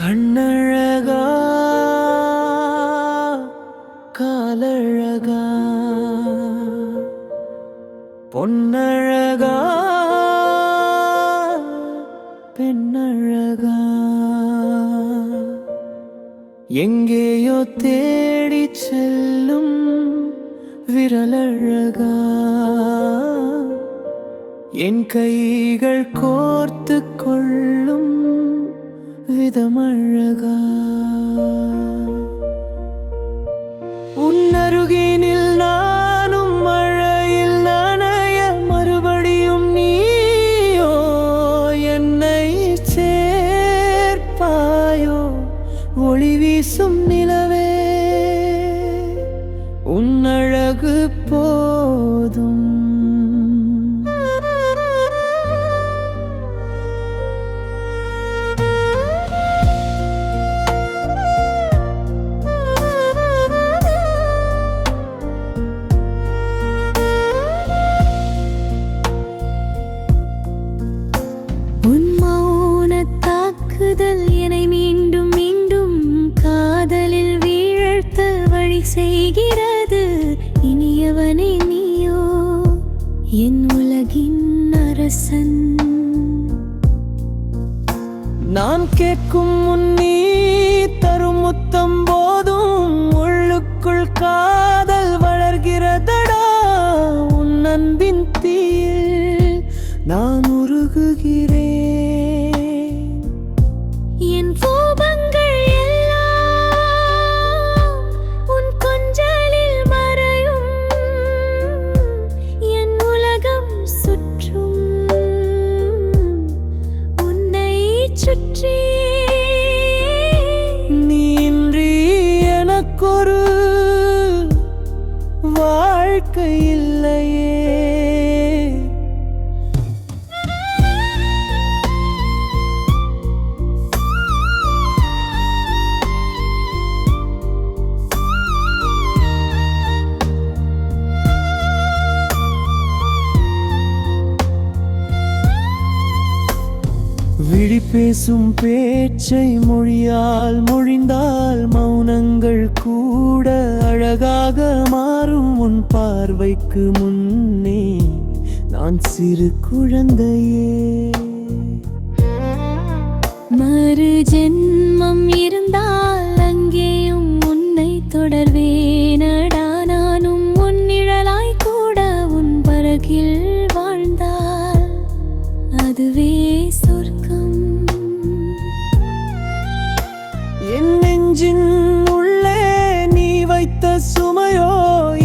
கண்ணழகா காலழகா பொன்னழகா பெண்ணழகா. எங்கேயோ தேடி செல்லும் விரலழகா. என் கைகள் கோர்த்து கொள்ளும் 你的慢热哥。என் உலகின் அரசன். நான் கேட்கும் முன் நீ தரும் முத்தம் போதும். உள்ளுக்குள் காதல் வளர்கிறதடா உன் அன்பின் தீயில். நான் உருகுகிறேன். வாழ்க்கை இல்லையே. விழி பேசும் பேச்சை மொழியால் மொழிந்தால் மௌனங்கள் கூட. அழகாக மாறும் உன் பார்வைக்கு முன்னே நான் சிறு குழந்தையே. மறு ஜென்மம் இருந்தால் அங்கேயும் உன்னை தொடர்வேனடா. நானும் உன் நிழலாய் கூட உன் பரகில் வாழ்ந்தால் அதுவே சொர்க்கம். என் நெஞ்சின் வைத்த சுமையோ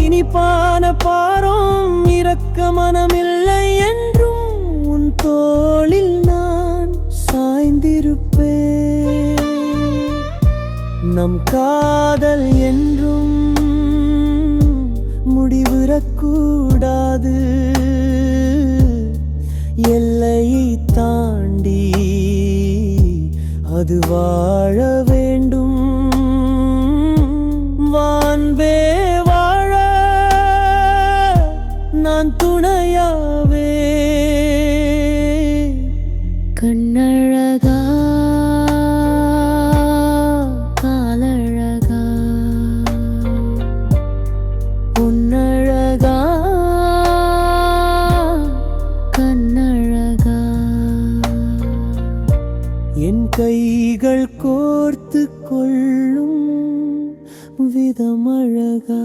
இனிப்பான பாரம் இறக்க மனமில்லை என்றும் உன் தோளில் நான் சாய்ந்திருப்பேன். நம் காதல் என்றும் முடிவுறக்கூடாது எல்லையை தாண்டி அது வாழ வேண்டும். வான்பே வாழ நான் துணையாவே. கண்ணழகா காலழகா. பொன்னழகா கண்ணழகா. என் கைகள் கோர்த்து கொள்ளும் விதம் அழகா.